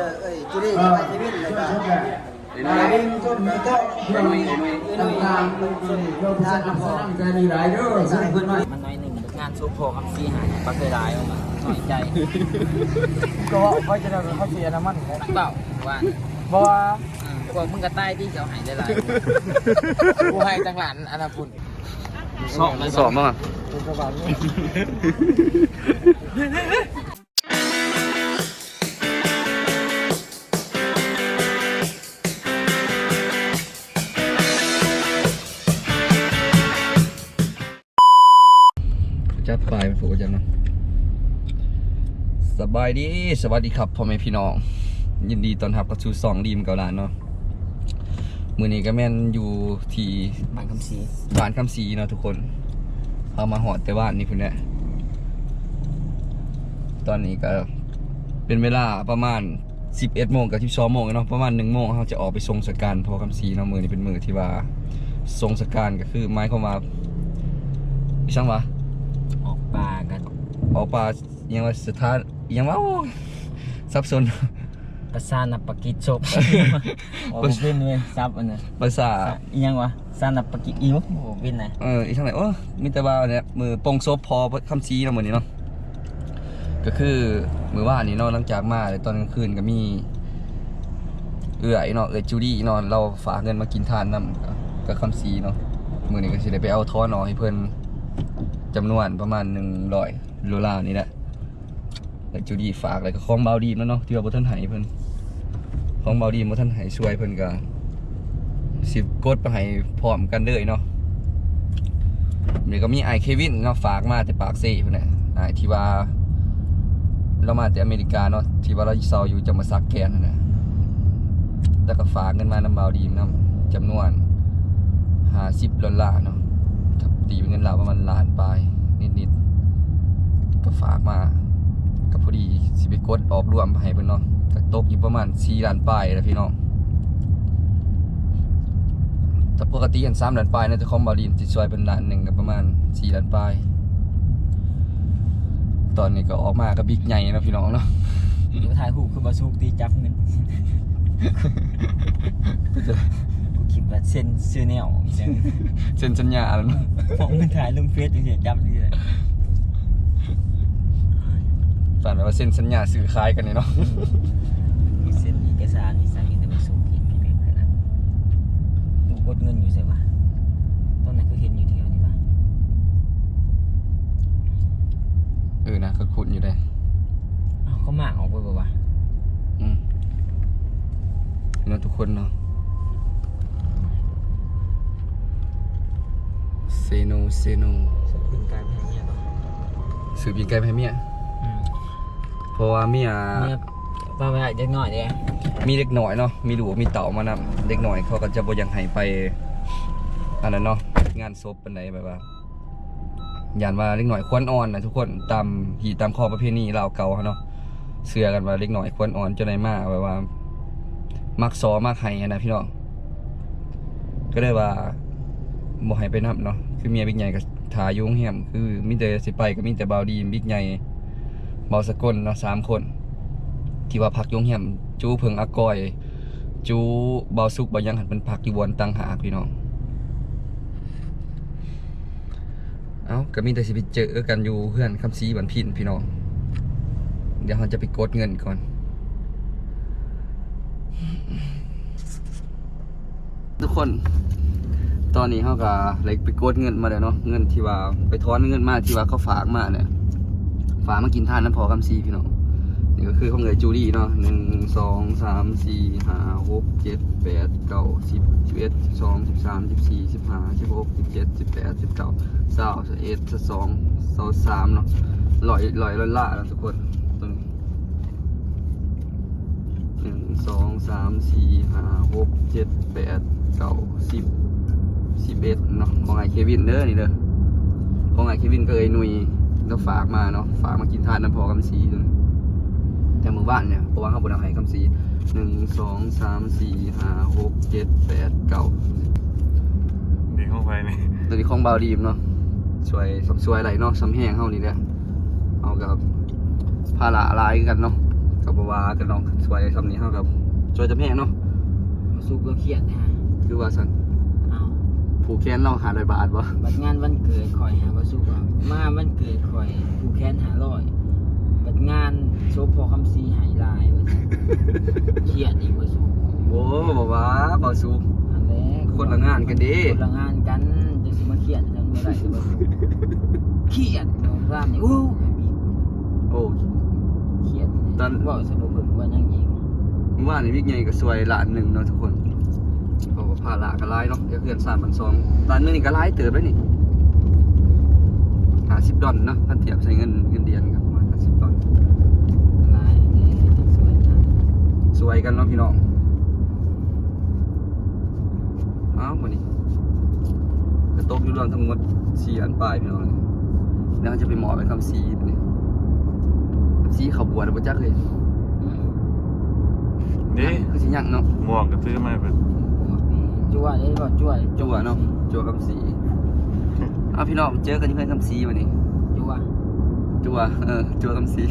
ด้อเอ้ยจุลี่ไปที่วินเลยก็ไอ้น้อยไอ้นุ่ยก็ก็ไอ้น้อยไอ้น้อยต่างๆมันโยมทานน้ำซ้ำใจดีหลายเด้อซึ่งเพิ่นว่ามันน้อยหนึ่งงานซุปโพคำซีหายปลาเคยร้ายออกมาหน่อยใจ ก็ว่าเขาจะได้เขาเสียน้ำมันเปล่าว่าเพราะว่ามึงก็ใต้ที่เขาหายได้หลายกูให้จังหลันอนาคุณสอบสอบมั้งอะ บายดีสวัสดีครับพ่อแม่พี่น้อง ยินดีต้อนรับกับสู่สองดีมเกาลานเนาะมือนี้ก็แม่นอยู่ที่บางคำซีบ้านคำศรีเนาะทุกคนเอามาหอดแต่บ้านนี่พุ่นเนี่ยตอนนี้ก็เป็นเวลาประมาณ 11โมงกับ12โมงเนาะประมาณ1โมงเราจะออกไปทรงสการพอคำศรีเนาะมือนี้เป็นมือที่ว่าทรงสการก็คือไม้เข้ามว่าอีช่างวะออกปลากันออกป่ายังว่าสถาน ยังว่าโอ้สับสนประสานับปกิจศพโอ้เป็นเว้ยซับอันนั้นภาษา อีหยังวะสานับปกิอิวโอ้เป็นไงเอออีกทางไหนโอ้มีแต่ว่าเนี่ยมือปงโซฟพอคำชี้เนาะมือนี้เนาะก็คือมือว่านนี้เนาะหลังจากมาเลยตอนกลางคืนก็มี เอื่อยเนาะเอื่อยจูดี้เนาะเราฝากเงินมากินทานนำกับคำซีเนาะมือนี้ก็สิได้ไปเอาท้อนเนาะให้เพิ่นจำนวนประมาณ100โลลาร์นี่แหละ เอื่อยจูดีฝากแล้วก็ของเบาดีมแล้วเนาะที่ว่าบ่ทันให้เพิ่นของเบาดีบ่ทันให้ช่วยเพิ่นก็สิกดไปให้พร้อมกันเลยเนาะเดี๋ยวก็มีไอเควินเนาะฝากมาแต่ปากเซ่เพุ่นน่ะไอที่ว่าเรามาแต่อเมริกาเนาะที่ว่าเราเซาอยู่จะมาซักแกนนั่นนะแล้วก็ฝากเงินมานำเบาดีมนำจำนวนห้าสิบดอลลาร์เนาะตีเป็นเงินเราวประมาณล้านปลายนิดๆก็ฝากมา ก็พอดีสิไปกดออกรวมให้เพิ่นเนาะก็ตกอยู่ประมาณสี่ล้านปลายแล้วพี่น้องแต่ปกติอันสามล้านปลายนะเจะของเบาดีมสิช่วยเป็นล้านหนึ่งก็ประมาณสี่ล้านปลาย ตอนนี้ก็ออกมาก็บิ๊กใหญ่นะพี่น้องเนาะอยู่ถ่ายหูปคือบาซูกตีจับเงินกูคิดว่าเซ็นซื้อแนวจังเซ็นสัญญาแล้วเนาะมองมันถ่ายลงเฟซจังซี่จับนี่เลย ฝันว่าเซ็นสัญญาซื้อขายกันนี่เนาะมีเซ็นเอกสารมีสามีแต่บาซูกผิดผิดขนาดกูกดเงินอยู่ใช่ปะตอนนั้นก็เห็นอยู่แถวนี้ปะเออนะก็คุ้นอยู่เลยอ้าวเขาหมากออกไปบ่วะอืมพี่น้องทุกคนเนาะเซโนเซโนสกุลกลายเป็นอย่างเงี้ยปะซื้อปีกไก่ไปให้เมียอืมเพ ราะว่าเมียเนี่ยป้าไปเด็กหน่อยเด้มีเด็กหน่อยเนาะมีลูกมีเต่ามานำเด็กหน่อยเขาก็จะบ่อยังให้ไปอันนั้นเนาะงานศพปานใดแบบว่าย่านว่าเล็กหน่อยควรอ่อนนะทุกคนตามหีตามข้อประเพณีลาวเก่าเขาเนาะเชื่อกันว่าเล็กหน่อยควรอ่อนจนได้มาแบบว่า มักซอมักไห้อะนะพี่น้องก็เลยว่าบ่ให้ไปนับเนาะคือเมียบิ๊กใหญ่กับทาอยุงเหียมคือมีแต่สิไปก็มีแต่เบาวดีมบิ๊กใหญ่ เบาสกุลเนาะสามคน ที่ว่าพักยงเหียมจูเพิงอากอย จูเบาสุกเบายังหันเป็นพักอยู่บนตังหากพี่น้องเอ้าก็มีแต่สิไปเจอกันอยู่เพื่อนคำซีบันพินพี่น้อง เดี๋ยวเราจะไปกดเงินก่อน ทุกคน ตอนนี้เขาก็เลยไปกดเงินมาแล้วเนาะเงินที่ว่าไปถอนเงินมาที่ว่าเขาฝากมาเนี่ย ฝามากินทานน้ำพอคำซีพี่น้องนี่ก็คือของเลยจูดี้เนาะหนึ่งสองสามสี่ห้าหกเจ็ดแปดเก้าสิบสิบเอ็ดสิบสองสิบสามสิบสี่สิบห้าสิบหกสิบเจ็ดสิบแปดสิบเก้าสิบสิบเอ็ดสิบสองสิบสามเนาะลอยลอยละละนะทุกคนตัวนี้หนึ่งสองสามสี่ห้าหกเจ็ดแปดเก้าสิบสิบเอ็ดเนาะของไอเควินเด้อนี่เด้อของไอเควินก็เอ้ยหนุย เราฝากมาเนาะฝากมากินทานน้ำพอคำซีตัวนี้แต่หมู่บ้านเนี่ยเพราะว่าเขาบนเอาให้คำสีหนึ่งสองสามสี่ห้าหกเจ็ดแปดเก้าเด็กเข้าไปนี่ตัวนี้ของเบาดีมเนาะช่วยช่วยอะไรเนาะซ้ำแห้งเขานี่แหละเอากับภาระหลายกันเนาะก็กับบวากันเนาะสวยคำนี้เท่ากับสวยจะแพงเนาะมาสูบเราเครียดนะฮะคือว่าสันเอา ผูกแขนเราหาร้อยบาทบ่บัดงานวันเกิดข่อยหามาสูบว่ามาวันเกิดข่อยผู้แค้นหาร้อยบัดงานโชว์พอคำซีหายลายว่าซั่นเครียดอีกว่าสูบโอ้บอกว่าบ่สูบอันแรกคนละงานกันเดิคนละงานกันจะสิมาเครียดจังเมื่อไหร่จะมาสูบเครียดเนาะร้านนี้โอ้ยโอ้เครียดตอนบอกสนุกเพิ่นว่ายังอีกเมื่อวานนี้วิกใหญ่ก็สวยล้านหนึ่งเนาะทุกคน เขาก็พาละก็หลายเนาะเดี๋ยวเพื่อนสามพันสองล้านหนึงนี่ก็หลายเติบแล้วนี่ห้าสิบดอลเนาะถ้าเทียบใช้เงินเงินเดือนกับประมาณห้าสิบดอลหลายเด้ที่สวยจังสวยกันเนาะพี่น้องเอ้าววันนี้กระตกอยู่รวมทั้งหมดสี่อันปลายพี่น้องแล้วจะไปหมอไปคำซีตัวนี้คำซีเขาบวชแล้วบ่จักเลยนี่คือสิยังเนาะหมวกก็ซื้อมาเป็น จั่วเด้บ่จั่วจั่วเนาะจั่วคำซีอ้าวพี่น้องเจอกันที่เพื่อนคำซีวันนี้จั่วจั่วเออจั่วคำซี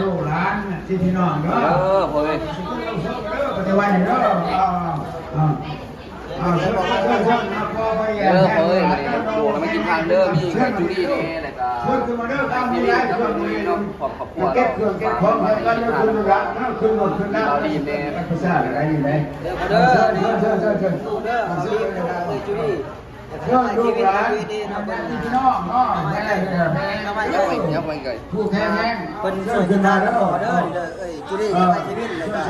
ลูกหลานที่พี่น้องเอเนาะอพอเลยปฏิวัติเนาะ อ่าอ่าเชิญเชิญเชิญนะพ่อไปเออพอเลยวันนี้วไม่กินทางเด้อมีจูดี้นี่แล้วก็เชิญขึ้นมาเด้อตามมีนี้ได้ยงเชิกับญมีนี้เนาะขอบขอบคุณเก็บเครื่องเก็บของแล้วก็ยกขึ้นมาขึ้นรถขึ้นแล้วภาษาอะไรนี่เลยเด้อเชิญเชิญเชิญเชิญเด้อเขาดีเด้อจูดี้เชิญลูกหลานพี่น้องเนาะแม่แม่ยังไปยังไปไก่ผู้แข็งแรงเป็นช่วยขึ้นมาแล้วเด้อเอ้ยจุดี้เออไปชีวิตเลยก็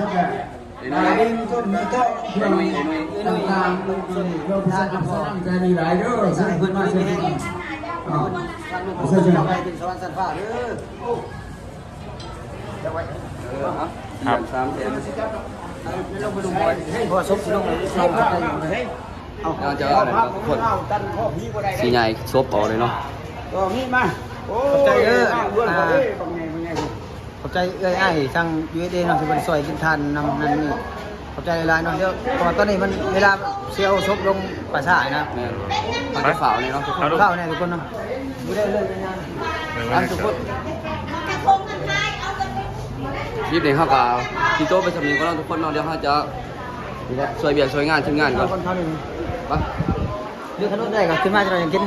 นายดิ้งต้นมีโต๊ะเรื่องต่างๆเราพิจารณาใจดีหลายเด้อสร้างขึ้นมาเร็จทางลูกผมจะไปเป็นสวรรค์สันฟ้าเด้อเออครับสามแสนลงไปดูไปให้พอซบสิลงเลยลงไปเฮ้ยเอาเราจะเอาอะไรครับทุกคนตันพ่อพี่บ่ได้สีใหญ่ซบเอาเลยเนาะก็มีมาโอ้ใจเด้อ เรื่องบ่ได้บางไงบางไงขอบใจเอ้ยไอ้ทางยูเอเอเนาะที่มันซอยกินทานนำนั่นนี่ขอบใจหลายๆเนาะเดี๋ยวพอตอนนี้มันเวลาเซียวซบลงป่าช้านะแม่เอาไปฝ่าเลยเนาะทุกคน เข้าเนี่ยทุกคนเนาะไม่ได้เลยงานร้านทุกคนรีบเด็กเข้ากับที่โต๊ะไปสำนียงก็ต้องทุกคนเนาะเดี๋ยวเขาจะช่วยเบียร์ช่วยงานทีมงานก่อนคนเขาหนึ่งไปเรื่องขนมได้ก็ขึ้นมาจะเรายังกิน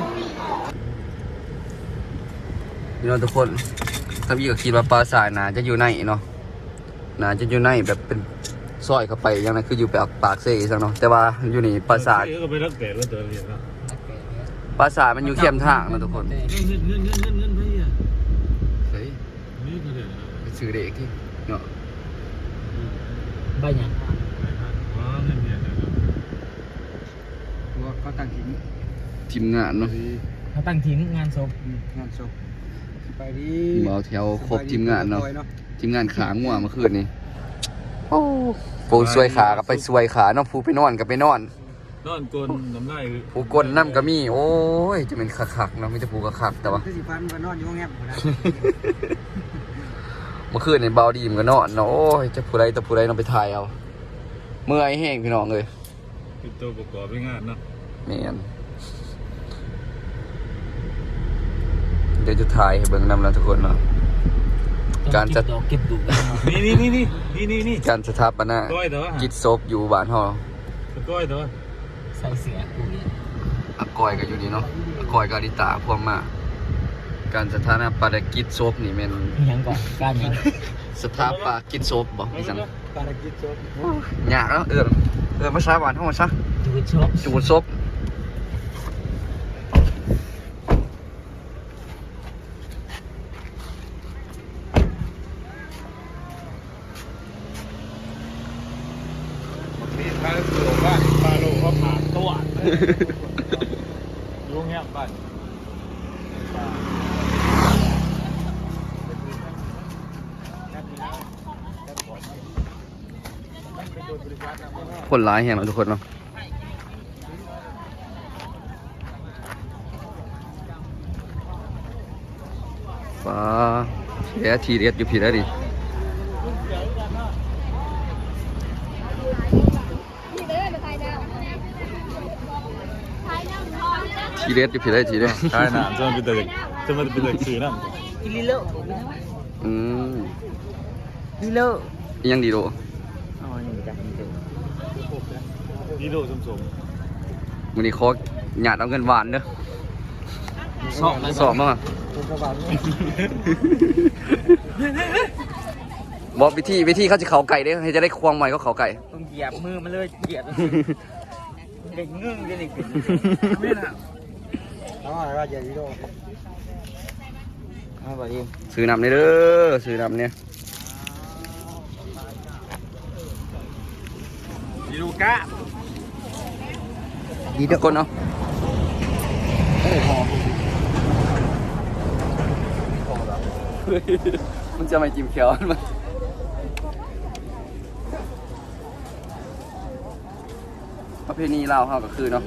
พี่น้องทุกคน ถ้าพี่ก็คิดว่าปลาสายนาจะอยู่ในเนาะนาจะอยู่ในแบบเป็นซอยเข้าไปอย่างนั้นคืออยู่แบบปากเซ่ซังเนาะแต่ว่าอยู่นี่ปลาสาทก็ไปรักแต่ว่าตัวเรียนเนาะปลาสาทมันอยู่เข้มทางเนาะทุกคนเงินเงินเงินเงินเงินเงินไปอะเฮ้ยนี่ก็เลยไปซื้อเด็กที่เนาะใบหยังอ๋อเงินเนี่ยว่าเขาตั้งทิ้งทีมงานเนาะเขาตั้งทิ้งงานศพงานศพ ไปดีมาเอาแถวครบทีมงานเนาะทีมงานขางัวเมื่อคืนนี้โอ้ปูซวยขากับไปซวยขาเนาะผู้ไปนอนกับไปนอน นอนกลนน้ำลายผู้กลน้ำก็มีโอ้ยจะเป็นคักๆเนาะไมแต่จะผู้คักๆแต่ว่าคือสิฟันก็นอนอยู่แงบนะเมื่อคืนในเบาดีมก็นอนเนาะโอ้ยจะผู้ใดแต่ผู้ใดเนาะไปถ่ายเอาเมื่อยแห้งพี่น้องเลยเป็นตัวประกอบงานเนาะแมน ดี๋ยวจะถ่ายให้เบิ่งนำนะทุกคนเนาะ การจะดอกเก็บดูกันเนาะนี่นี่นี่นี่นี่นี่นี่การสถาปนาก้อยแต่ว่ากิจศพอยู่บ้านเฮาก้อยแต่ว่าใส่เสื้อกูเนี่ยอากอยก็อยู่นี่เนาะอากอยกับอดิตาพวกมา การสถาปนากิจศพนี่แม่นอิหยังก่อนการหยังสถาปนากิจศพบ่พี่สังการกินศพยากแล้วเอิ้นเอิ้นภาษาบ้านเฮาซะจูดชอบ จูดศพ นี่ถ้าเกิดว่าปลาโลเขาผ่านตัว ยุ่งเงี้ยบ้านคนร้ายแฮงเนาะทุกคนเนาะฟ้าแย่ทีเด็ดอยู่ผิดแล้วดิ นี่เลยไปไทยดาวไทยดาวทองนะ ทีเด็ดอยู่ผิดแล้วทีเด็ดใช่น่ะจะมันเป็นแต่จะมันเป็นแต่สื่อนะกินลิเลอร์อืมดีเลอร์อิหยังดีโดอ๋อนี่จ้ะนี่เด้อดีโดสมสมมื้อนี้ขอหยาดเอาเงินหวานเด้อสองสอบมาบอกวิธีวิธีเขาจะเขาไก่เด้อให้จะได้ควงใหม่ก็เขาไก่ต้องเหยียบมือมันเลยเหยียบเด็กงึ่งเด็กขึ้นไม่น่ะ ซื้อนำเนี่ยเด้อซื้อนำเนี่ยดีโดกะดีโดเดี๋ยวก่อนเนาะมันจะไม่จิ้มเขียวมันประเพณีลาวเขาก็คือเนาะ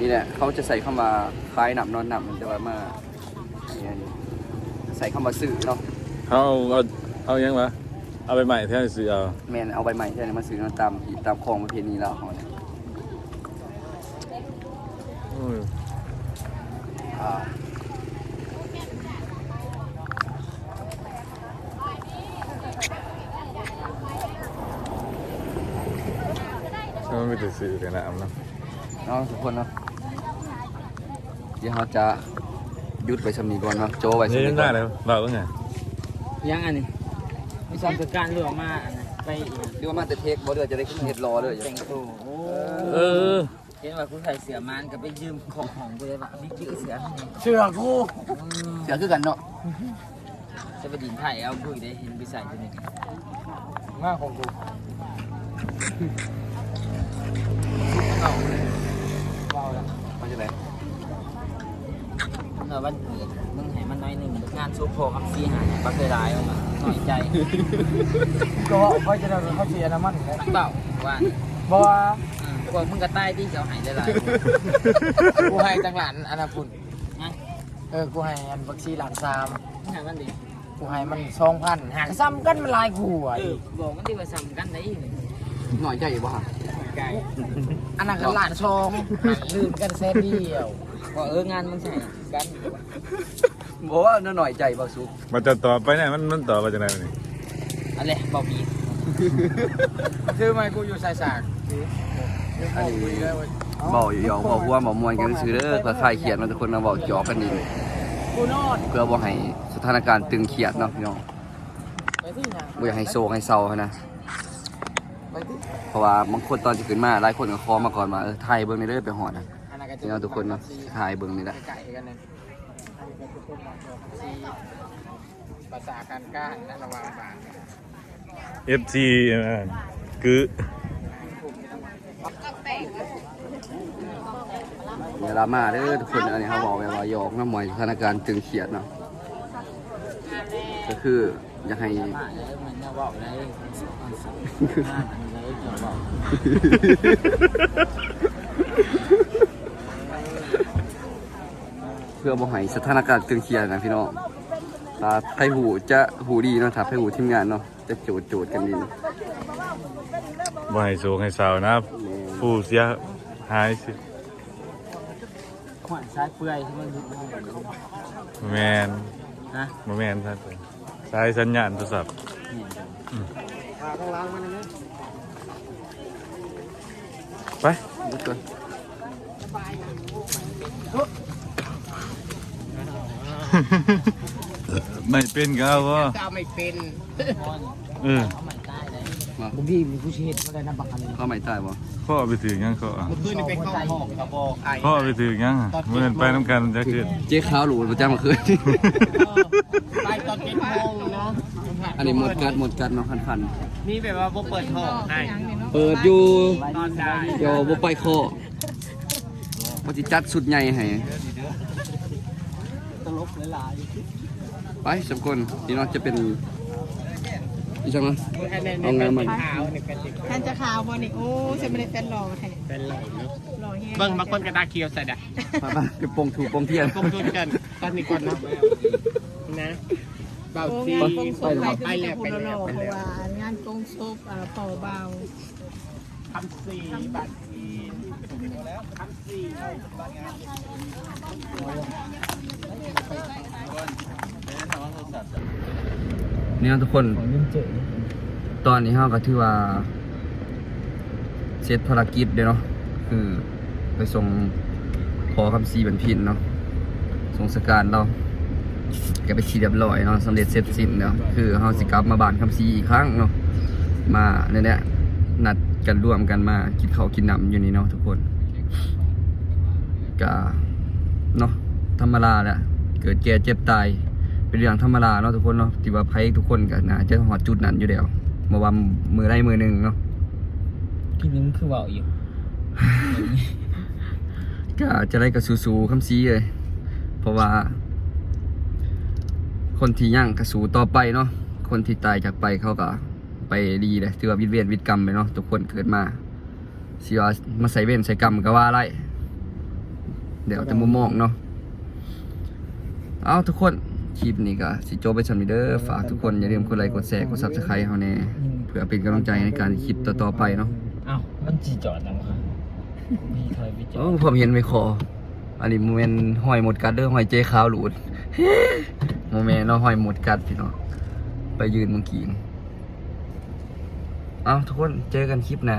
นี่แหละเขาจะใส่เข้ามาคล้ายหนำนอนหนำมันจะว่ามาเนี่ยนี่ใส่เข้ามาซื้อเนาะเอาเอาเอายังวะเอาไปใหม่แท้สิเอาแมนเอาใบใหม่ใช่ไหมมาซื้อเนาะตามตามของประเพณีลาวเขาเนี่ยโอ้ยอ่าใช่ไหมไม่ได้ซื้อกันนะเอาเนาะเนาะทุกคนเนาะเดี๋ยวเราจะหยุดไปชำนีก่อนเนาะโจไปนี่ชำนียังก่ได้อนเลยเราก็ไงยังอันนี้มีสองประการเรื่องมาอันนั้นไปอีกเรียกว่ามาแต่เทคบ่เดือจะได้ขึ้นเฮ็ดรอเลยแต่งตัวโอ้เออเห็นว่าคุณใส่เสื้อมันก็ไปยืมของของกูเลยว่าบิ๊กจื้อเสื้อให้เชื่อกูเสียคือกันเนาะจะไปดินไทยเอากูอีกได้เห็นไปใส่ตัวนี้มากของกูมาจากไหนเมื่ อวันเกิดมึงให้มันน้อยหนึ่งงานซูโพคำซีหายบักเคยร้ายออกมาหน่อยใจก็ว่าเขาจะได้เขาเสียน้ำมันแล้วเปล่าว่าเพราว่าอืมพวกมึงก็ใต้ที่เขาหายได้หลายกูให้จังหลันอนนั้นพุ่นะเออ กูให้อันบักซีหลังซามหามันดิกูให้มันสองพันหากซ้ำกันมันลายกูอะเออบอกมันที่ว่าซ้ำกันได้หน่อยใจอยู่บ่ฮะอันนั้นก็หลานชองหาลืมกันแซ่เดียว ว่าเอองานมันใช่กันบ่ว่าหน่อยใจบ่สุกมันจะต่อไปเนี่ยมันมันต่อไปจากไหนวะนี่อะไรเบาบีซื้อไหมกูอยู่สายสากอันนี้เบาหยอกเบาหัวเบามวนกันซื้อเด้อเพื่อคลายเครียดเนาะทุกคนเนาะเว้าจอกันดีกูนอนเพื่อบ่ให้สถานการณ์ตึงเครียดเนาะพี่น้องไปที่ไหนบ่อยากให้โศกให้เศร้าหั้นนะไปที่เพราะว่าบางคนตอนจะขึ้นมาหลายคนก็ขอมาก่อนมาเออถ่ายเบิ่งในเด้อไปหอดนะ อันนั้นก็พี่น้องทุกคนเนาะถ่ายเบิ่งนี่แหละไก่กันเนี่ยอันนี้ก็ทุกคนมาบอกซีภาษาการก้านและระวังบางเอฟซีคือเวลามาเด้อทุกคนอันนี้เขาบอกไว้ว่าหยอกน้ำมอยสถานการณ์ตึงเครียดเนาะก็คืออยากให้ พื่อบ่ให้สถานการณ์ตึงเครียดนะพี่น้องถ้าไผหูจะหูดีเนาะถ้าไผหูทีมงานเนาะจะโจดโจดกันดีบ่ให้สูงให้สาวนะผู้เสียหายสิขวานซ้ายเปื่อยที่มันดูแมนนะบ่แมนท่านสายสัญญาณโทรศัพท์ข้างล่างมันนะไปทุกคน ไม่เป็นก็เอาว่าก้าวไม่เป็นเออเขาใหม่ใต้เลยบางทีมีผู้เชี่ยวชาญนะบักอันนี้เข้าใหม่ใต้บ่ข้อไปถือยังข้ออะคืนนี้ไปเข้าห้องกับบอกไอ้ข้อไปถือยังอะเมื่อนั้นไปน้ำกันจะคือเจ๊ขาวหลูประจำมาคืนไปตอนเจ็ดโมงเนาะอันนี้หมดกัดหมดกัดเนาะคันมีแบบว่าบ่เปิดห้องให้ๆเปิดอยู่ตอนได้เดี๋ยวบ่ไปคอว่าสิจัดสุดใหญ่ให้ต ลกหลายไปสมคนนี่เนาะจะเป็นอีจังเนาะๆอันนี้เอางานมาขาวนี่เป็นแทนจะขาวบอนี่โอ้ฉันไม่ได้แฟนหล่อแท้เป็นหล่อเนาะหล่อเฮียเบิ่งบางคนกระดาเคียวใส่ดะไปไปไปปงถูกปงเทียนกงทุนกันตอนนี้ก่อนเนาะนะเบาโอ้ซีงานกงศพไปไปคือแล้วจะไปพูดแล้วหล่อไปเพราะแล้วว่างานกงศพอ่าพอเบาคำสี่บัตรอีคำสี่ เนี่นะทุกคน ตอนนี้เฮาก็ถือว่าเสร็จภารกิจเด้อเนาะคือไปส่งพอคำซีบรรพินเนาะส่งสการเราก็ไปชีเรียบร้อยเนาะสำเร็จเสร็จสิ้นแล้วคือเฮาสิกลับมาบ้านคำซีอีกครั้งเนาะมาเนี่ยเนี่ยนัดกันร่วมกันมากินข้าวกินน้ำอยู่นี่เนาะทุกคนก็เนาะธรรมดาแหละ เกิดแก่เจ็บตาย เป็นเรื่องธรรมดาเนาะทุกคนเนาะที่ว่าไพ่ทุกคนก็น่าจะหอดจุดนั้นอยู่แล้วมาว่ามือได้มือหนึ่งเนาะพี่นึงคือเว่าอยู่ก็จะได้กับสูๆคำซีเลยเพราะว่า คนที่ย่างกระสูต่อไปเนาะคนที่ตายจากไปเขาก็ไปดีเลยถือว่าวิทย์เวียนวิทย์กรรมไปเนาะทุกคนเกิดมาสิว่ามาใส่เว้นใส่กรรมก็ว่าไรเดี๋ยวจะมุมมองเนาะ เอาทุกคนคลิปนี้ก็สิโจบไปชันมิเดอร์ฝากทุกคนอย่าลืมกดไลค์กดแชร์กดซับสไครต์เฮาแน่เพื่อเป็นกำลังใจในการคลิปต่อๆไปเนาะเอ้ามันจีจอดนะวะพี่ถอยไปจอโอ้ดผมเห็นไม่คออันนี้โมเมนต์หอยหมดกัดเด้อหอยเจ๊ขาวหลุดโมเมนต์เนาะหอยหมดกัดพี่เนาะไปยืนเมื่อกี้นี่เอาทุกคนเจอกันคลิปหน้า